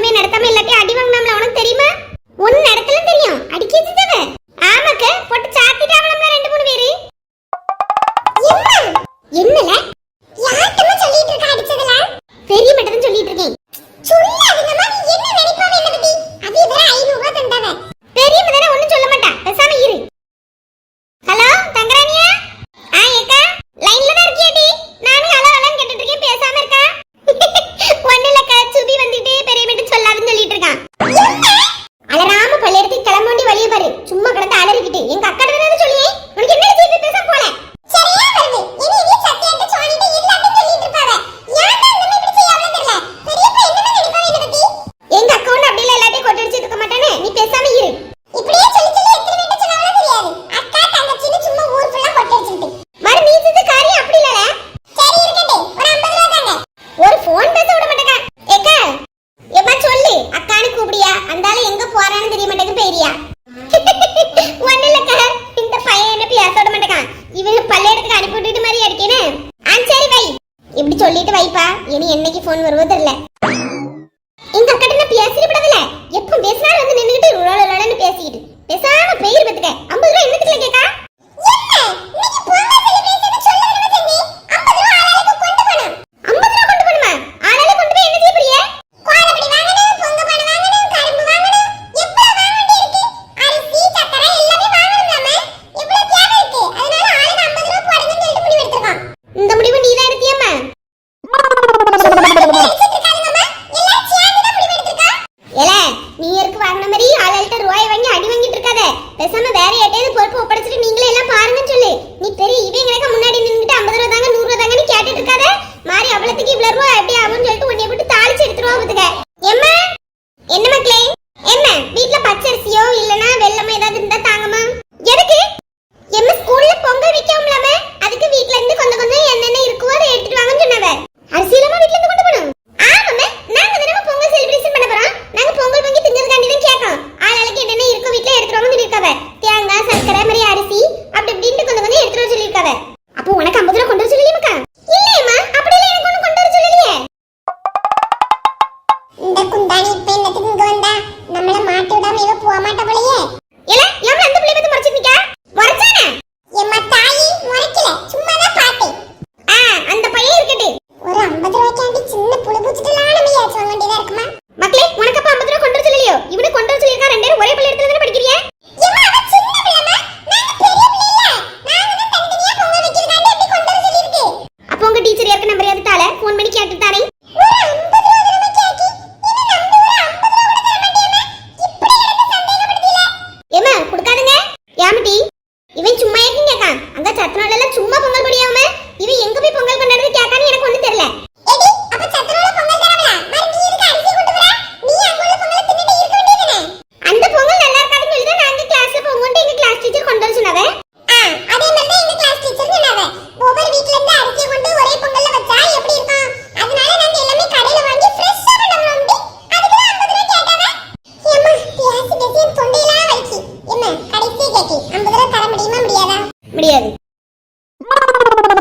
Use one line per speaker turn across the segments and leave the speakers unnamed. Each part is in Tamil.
ஒண்ணுமே நடத்தாம இல்லாட்டி அடி வாங்கினாம்ல உனக்கு தெரியுமா? ஒன்னு நடத்தலாம் தெரியும். அடிக்கிறது தேவை? ஃபோன் வருவோ பேசாம வேற யார்ட்டையாவது பொறுப்பு ஒப்படைச்சிட்டு நீங்களே எல்லாம் பாருங்கன்னு சொல்லு. நீ பெரிய இவன் எனக்கு முன்னாடி நின்றுட்டு ஐம்பது ரூபா தாங்க நூறு ரூபா தாங்கன்னு கேட்டுட்டு இருக்காத. மாறி அவ்வளோத்துக்கு இவ்வளோ ரூபா எப்படி ஆகும்னு சொல்லிட்டு உன்னை விட்டு தாளிச்சு எடுத்துருவா பார்த்துக்க எம்மா? என்ன மக்களே? என்ன வீட்டுல பச்சரிசியோ இல்லனா வெள்ளமோ ஏதாவது இருந்தா தாங்கம்மா. எதுக்கு? எம்ம ஸ்கூல்ல பொங்கல் வைக்காமலாம? அதுக்கு வீட்டுல இருந்து கொஞ்சம் கொஞ்சம் என்னென்ன இருக்குவோ அதை எடுத்துட்டு வாங்கன்னு சொன்னவ. கேட்டுட்டாரே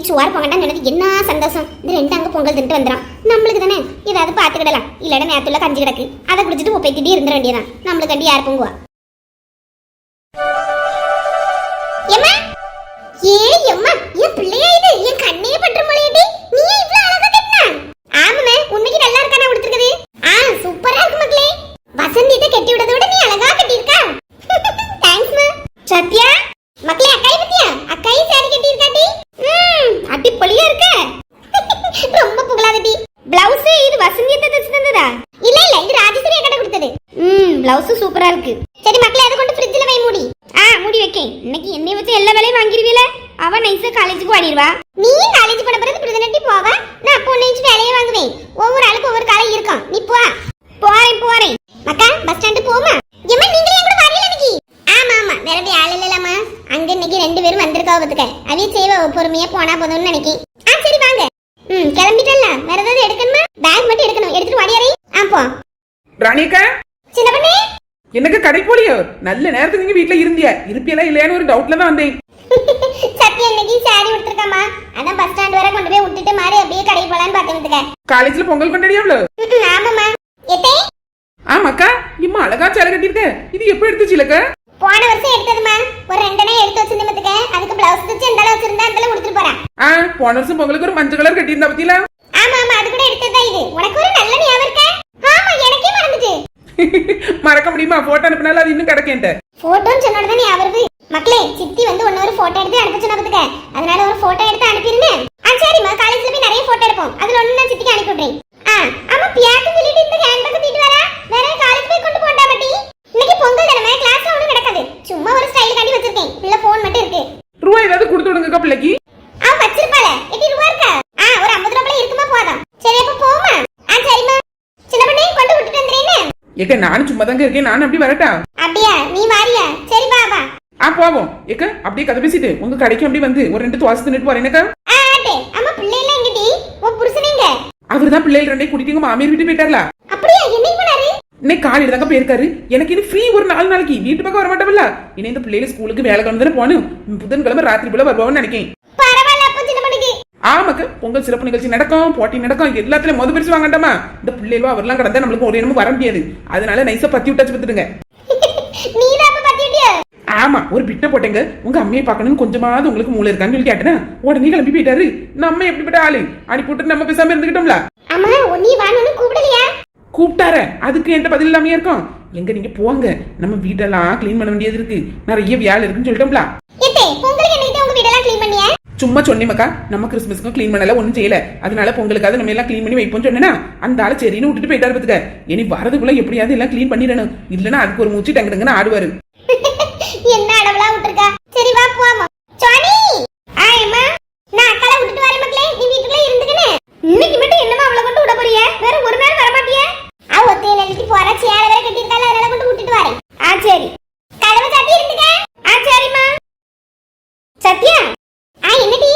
அன்னைக்கு சுவார் பொங்கல்னு என்ன சந்தோஷம்? இந்த ரெண்டு அங்கே பொங்கல் தின்ட்டு வந்துடும் நம்மளுக்கு தானே? ஏதாவது பார்த்துக்கிடலாம். இல்லைன்னா நேரத்துல கஞ்சி கிடக்கு. அதை குடிச்சிட்டு ஒப்பைத்திட்டு இருந்துட வேண்டியதான் நம்மளுக்கு கண்டி யார் பொங்குவா? பற்ற மொழியடி நீ இவ்வளவு அழகா கட்டினா? சூப்பரா இருக்கு மக்களே. வசந்தி இதை கட்டி நீ அழகா கட்டியிருக்கா. தேங்க்ஸ் சத்யா? நைஸா காலேஜுக்கு ஓடிடுவா நீ காலேஜ் போன பிறகு தானே போவ? நான் அப்போ நைச்சு வேலையை வாங்குவேன். ஒவ்வொரு ஆளுக்கு ஒவ்வொரு காலை இருக்கும். நீ போ. போறேன் போறேன். மக்கா பஸ் ஸ்டாண்டு போமா? ஏமா நீங்களே கூட வரல இன்னைக்கு? ஆமா ஆமா. வேற ஆள் இல்லலாமா அங்க இன்னைக்கு ரெண்டு பேரும் வந்திருக்கா பத்துக்க. அவிய செய்வ பொறுமையா போனா போதும்னு நினைக்கேன் ஆ சரி வாங்க. ம் கிளம்பிட்டல்ல. வேற ஏதாவது எடுக்கணுமா? பேக் மட்டும் எடுக்கணும். எடுத்துட்டு வாடியாரே ஆ போ.
ராணியக்கா
சின்ன பண்ணே?
எனக்கு கடை போலியோ நல்ல நேரத்துக்கு நீங்க வீட்ல இருந்தியா? இருப்பியலா இல்லையான்னு ஒரு டவுட்ல தான் வந்தேன்.
சத்யா இன்னைக்கு சாரி கொடுத்துருக்காமா அதான் பஸ் ஸ்டாண்ட் வரை கொண்டு போய் விட்டுட்டு மாறி அப்படியே கடைக்கு போலான்னு பார்த்தேன்
காலேஜ்ல பொங்கல் கொண்டாடியாவ்ல
ஆமாம்மா. எத்தே?
ஆமாக்கா இம்மா அழகா சேலை கட்டியிருக்க. இது எப்ப எடுத்துச்சு இல்லக்க
போன வருஷம் எடுத்ததுமா ஒரு ரெண்டனே எடுத்து வச்சிருந்ததுக்கு அதுக்கு பிளவுஸ் தச்சு எந்த அளவு வச்சிருந்தா அந்த அளவு கொடுத்துட்டு போறேன்.
ஆ போன வருஷம் பொங்கலுக்கு ஒரு மஞ்சள் கலர் கட்டியிருந்தா பத்தியில
ஆமா ஆமா அது கூட எடுத்ததுதான் இது. உனக்கு ஒரு நல்ல ஞாபகம் இருக்கா. ஆமா எனக்கே மறந்துட்டு
மறக்க முடியுமா? போட்டோ அனுப்பினாலும் அது இன்னும் கிடக்கேன்ட்ட.
போட்டோன்னு சொன்னோட தான் வருது மக்களே சித்தி வந்து ஒன்னு ஒரு போட்டோ எடுத்து அனுப்ப சொன்னதுக்கு அதனால ஒரு போட்டோ எடுத்து அனுப்பிருந்தேன் ஆ சரிம்மா. காலேஜ்ல போய் நிறைய போட்டோ எடுப்போம். அதுல ஒண்ணு நான் சித்திக்கு அனுப்பி விடுறேன். ஆ ஆமா பியாக்கு சொல்லிட்டு இந்த ஹேண்ட் பேக் தூக்கிட்டு வரா? வேற காலேஜ் போய் கொண்டு போண்டா மாட்டி இன்னைக்கு பொங்கல் தானே கிளாஸ்ல ஒண்ணும் நடக்காது. சும்மா ஒரு ஸ்டைல் காண்டி வச்சிருக்கேன். உள்ள போன் மட்டும் இருக்கு.
ரூபா ஏதாவது கொடுத்து விடுங்கக்கா பிள்ளைக்கு.
ஆ வச்சிருப்பாள. எட்டி ரூபா இருக்கா? ஆ ஒரு 50 ரூபாய் இருக்குமா போதும். சரி அப்ப போமா ஆ சரிம்மா. சின்ன பண்ணே கொண்டு விட்டுட்டு வந்துறேன்னு
ஏக்க நானும் சும்மா தாங்க இருக்கேன். நானும் அப்படி வரட்டா
அப்படியா நீ வாரியா சரி வா வா
ஆ போவோம். ஏக்க அப்படியே கதை பேசிட்டு உங்க கடைக்கு அப்படி வந்து ஒரு ரெண்டு துவாசம் தின்னுட்டு போறேனக்கா
ஆ ஆட்டே அம்மா பிள்ளைலாம் எங்கடி உன் புருஷனேங்க
அவர் தான் பிள்ளைகள் ரெண்டே கூட்டிட்டு மாமியார் வீட்டு போயிட்டார்ல?
அப்படியா என்னைக்கு போனாரு?
இன்னைக்கு காலையில தாங்க போயிருக்காரு. எனக்கு இனி ஃப்ரீ ஒரு நாலு நாளைக்கு. வீட்டு பக்கம் வர மாட்டோம்ல இனி இந்த பிள்ளைகள் ஸ்கூலுக்கு வேலை தானே போகணும். புதன்கிழமை ராத்திரி போல வருவான்னு நினைக்கேன். ஆமாக்கு பொங்கல் சிறப்பு நிகழ்ச்சி நடக்கும் போட்டி நடக்கும். எல்லாத்துலயும் மொதல் பரிசு வாங்கண்டாமா? இந்த பிள்ளைகளோ அவர்லாம் கடந்தா நம்மளுக்கு ஒரு இடமும் வர முடியாது. அதனால நைஸா பத்தி விட்டாச்சு பத்துடுங்க
நீ தான் அப்ப பத்தி விட்டியா
ஆமா ஒரு பிட்ட போட்டேங்க. உங்க அம்மையை பார்க்கணும்னு கொஞ்சமாவது உங்களுக்கு மூளை இருக்கான்னு சொல்லி கேட்டேன்? உடனே கிளம்பி போயிட்டாரு. நம்ம எப்படிப்பட்ட ஆளு? அனுப்பி விட்டு நம்ம பேசாம இருந்துக்கிட்டோம்ல
அம்மா நீ வான்னு கூப்பிடலையா?
கூப்பிட்டார. அதுக்கு என்கிட்ட பதில் இல்லாம இருக்கோம்? எங்க நீங்க போங்க. நம்ம வீட்டெல்லாம் க்ளீன் பண்ண வேண்டியது இருக்கு. நிறைய வேலை இருக்குன்னு சொல்லிட்டோம்ல? சும்மா சொன்னேமக்கா நம்ம கிறிஸ்மஸ்க்கும் க்ளீன் பண்ணல ஒன்றும் செய்யல. அதனால பொங்கலுக்காவது நம்ம எல்லாம் க்ளீன் பண்ணி வைப்போம் சொன்னேன்னா அந்த ஆளு சரின்னு விட்டுட்டு போயிட்டாரு பத்துக்க. இனி வரதுக்குள்ள எப்படியாவது எல்லாம் க்ளீன் பண்ணிடணும். இல்லைன்னா அதுக்கு ஒரு மூச்சு டங்கு டங்குன்னு ஆடுவாரு.
என்ன அடவலா விட்டுருக்கா? சரி வா போமா ஜானி ஆ அம்மா நான் அக்கால விட்டுட்டு வரேன் மக்களே நீ வீட்டுக்குள்ள இருந்துக்கனே இன்னைக்கு மட்டும் என்னமா அவளை கொண்டு விட போறிய வேற ஒரு நாள் வர மாட்டியா அவ ஒத்தையில எழுதி போற சேலை வேற கட்டியிருக்கால அதனால கொண்டு விட்டுட்டு வரேன் ஆ சரி கதவை சாத்தி இருந்துக்க ஆ சரிம்மா சத்யா ஆ என்னடி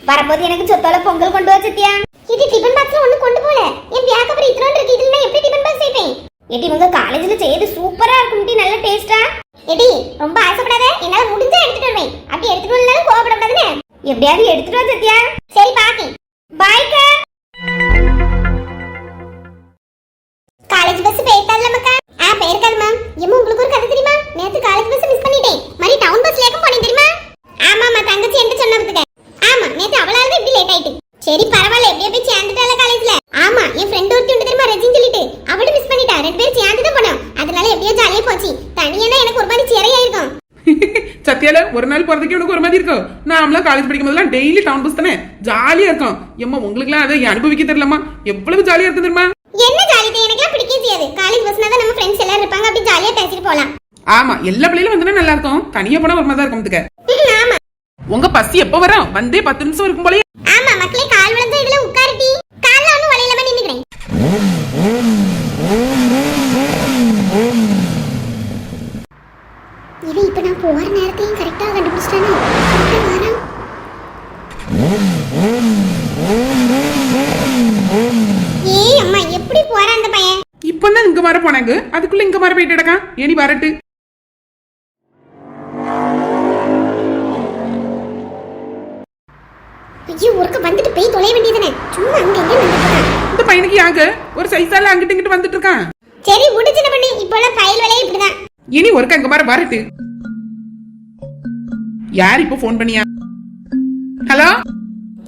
வரப்போது எனக்கு சொத்தால பொங்கல் கொண்டு வா சத்யா இது டிபன் பாக்ஸ்ல ஒண்ணு கொண்டு போல என் பியாக்க அப்புறம் இத்தனோண்டு இருக்கு இதுல நான் எப்படி டிபன் பாக்ஸ் செய்வேன் எடி உங்க காலேஜ்ல செய்யறது சூப்பரா இருக்கும் டி நல்ல டேஸ்டா எடி ரொம்ப ஆசைப்படாத என்னால முடிஞ்சா எடுத்துட்டு வருவேன் அப்படி எடுத்துட்டு வரலாம் கோவப்படக்கூடாதுன்னு எப்படியாவது எடுத்துட்டு வா சரி பாட்டி. பாய்க்கா காலேஜ் பஸ் போயிட்டால மக்கா? ஆ போயிருக்காதுமா எம்மா உங்களுக்கு ஒரு கதை தெரியுமா? நேத்து காலேஜ் பஸ் மிஸ் பண்ணிட்டேன். மாதிரி டவுன் பஸ்ல ஏக்கம் போனேன் தெரியுமா? ஆமாமா தங்கச்சி என்று சொன்னதுக்கு ஆமா நேத்து அவளால தான் இப்படி லேட் ஆயிட்டு. சரிப்பா பரவாயில்ல எப்படியோ போய் சேர்ந்துட்டால காலேஜ்ல ஆமா என் ஃப்ரெண்ட் ஒருத்தி உண்டு தெரியுமா ரஜின்னு சொல்லிட்டு அவளும் மிஸ் பண்ணிட்டா ரெண்டு பேரும் சேர்ந்து தான் போனோம் அதனால எப்படியோ ஜாலியா போச்சு தனியா எனக்கு ஒரு மாதிரி சிறையா இருக்கும்
சத்தியால ஒரு நாள் போறதுக்கு உனக்கு ஒரு மாதிரி இருக்கும் நாமளாம் காலேஜ் படிக்கும் போதெல்லாம் டெய்லி டவுன் பஸ் தானே ஜாலியா இருக்கும். எம்மா உங்களுக்குலாம் அதை அனுபவிக்க தெரியலமா எவ்வளவு ஜாலியா இருக்கும் தெரியுமா?
என்ன ஜாலி எனக்குலாம் பிடிக்கவே செய்யாது காலேஜ் பஸ்னா தான் நம்ம ஃப்ரெண்ட்ஸ் எல்லாரும் இருப்பாங்க. அப்படி ஜாலியா பேசிட்டு போலாம்
ஆமா எல்லா பிள்ளைகளும் வந்தா நல்லா இருக்கும். தனியா போனா ஒரு மாதிரி இருக்கும்
ஆமா.
உங்க பசி எப்ப வரும்? வந்தே பத்து நிமிஷம் இருக்கும் போலயே.
ஆமா மக்களே கால் விழுந்தா இதுல உட்காருட்டி இப்ப போற நேரத்தையும் கரெக்டா கண்டுபிடிச்சிட்டானோ. ஏய் அம்மா எப்படி போறான் அந்த பையன்?
இப்பதான் இங்க வர போனாங்க. அதுக்குள்ள இங்க வர போயிட்டு கிடக்கான். ஏனி வரட்டு.
ஐயோ ஒருக்க வந்துட்டு போய் தொலைய வேண்டியதுனே சும்மா அங்க எங்க
இந்த பையனுக்கு யாங்க? ஒரு சைஸால அங்கிட்டு இங்கிட்டு வந்துட்டு இருக்கான்.
சரி முடிச்சின பண்ணி. இப்போலாம் ஃபைல் வேலையே இப்படிதான்.
இனி ஒருக்க இங்க வர வரட்டு. யார் இப்போ ஃபோன் பண்ணியா? ஹலோ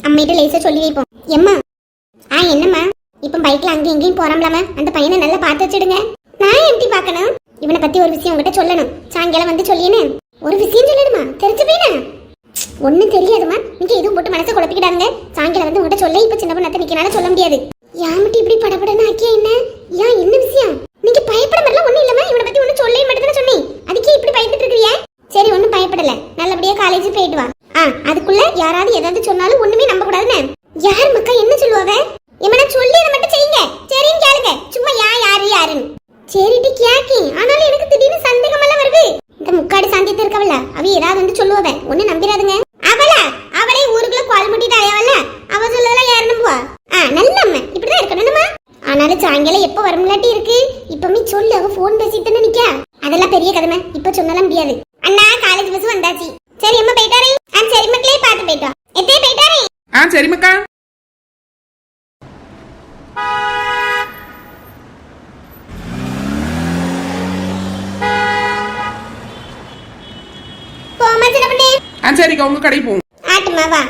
அம்மிட்ட லேசா சொல்லி வைப்போம் எம்மா? ஆ என்னம்மா? இப்போ பைக்ல அங்க எங்கேயும் போறோம்லாம? அந்த பையனை நல்லா பார்த்து வச்சிடுங்க. நான் எப்படி பார்க்கணும். இவனை பத்தி ஒரு விஷயம் உங்ககிட்ட சொல்லணும். சாயங்காலம் வந்து சொல்லியேனே ஒரு விஷயம் சொல்லிடுமா? தெரிஞ்சு போயினா ஒண்ணும் தெரியாதுமா நீங்க எதுவும் போட்டு மனசை குழப்பிக்கிடாதுங்க. சாயங்காலம் வந்து உங்ககிட்ட சொல்ல இப்ப சின்ன பண்ண நிக்கனால சொல்ல முடியாது. யாமட்டி இப்படி படபடன்னு ஆக்கியா என்ன? ஏன் என்ன விஷயம் நீங்க பயப்பட மாதிரிலாம் ஒண்ணும் இல்லம்மா இவனை பத்தி ஒண்ணு சொல்ல மட்டும் தானே சொன்னேன் அதுக்கே இப்படி பயந்துட்டு இருக்கிறியா சரி ஒண்ணும் பயப்பட பார்த்துட்டு போயிட்டு வா ஆ அதுக்குள்ள யாராவது ஏதாவது சொன்னாலும் ஒண்ணுமே நம்ப கூடாதுன்னு யார் மக்கா என்ன சொல்லுவாவ எமனா சொல்லி அதை மட்டும் செய்யுங்க சரின்னு கேளுங்க சும்மா யா யாரு யாருன்னு சரிடி கேக்கி ஆனாலும் எனக்கு திடீர்னு சந்தேகம் எல்லாம் வருது. இந்த முக்காடி சாந்தியத்து இருக்கவள அவ ஏதாவது வந்து சொல்லுவவ ஒண்ணு நம்பிராதுங்க அவள அவளே ஊருக்குள்ள கால் முட்டிட்டு அலையவல்ல அவ சொல்லலாம் யாரு நம்புவா? ஆ நல்ல அம்மா. இப்படிதான் இருக்கணும்மா ஆனாலும் சாயங்காலம் எப்ப வரும்லாட்டி இருக்கு? இப்பமே சொல்லு அவ போன் பேசிட்டு நிக்க. அதெல்லாம் பெரிய கதமை இப்ப சொன்னாலும் முடியாது. அண்ணா காலேஜ் பஸ் வந்தாச்சு. சரி அம்மா போயிட்டாரே ஆ சரி மக்களே பாத்து போயிட்டா எத்தே போயிட்டாரே
ஆ சரி மக்கா.
போமா சின்ன பண்ணே
உங்க கடைக்கு போவோம்
ஆட்டுமா வா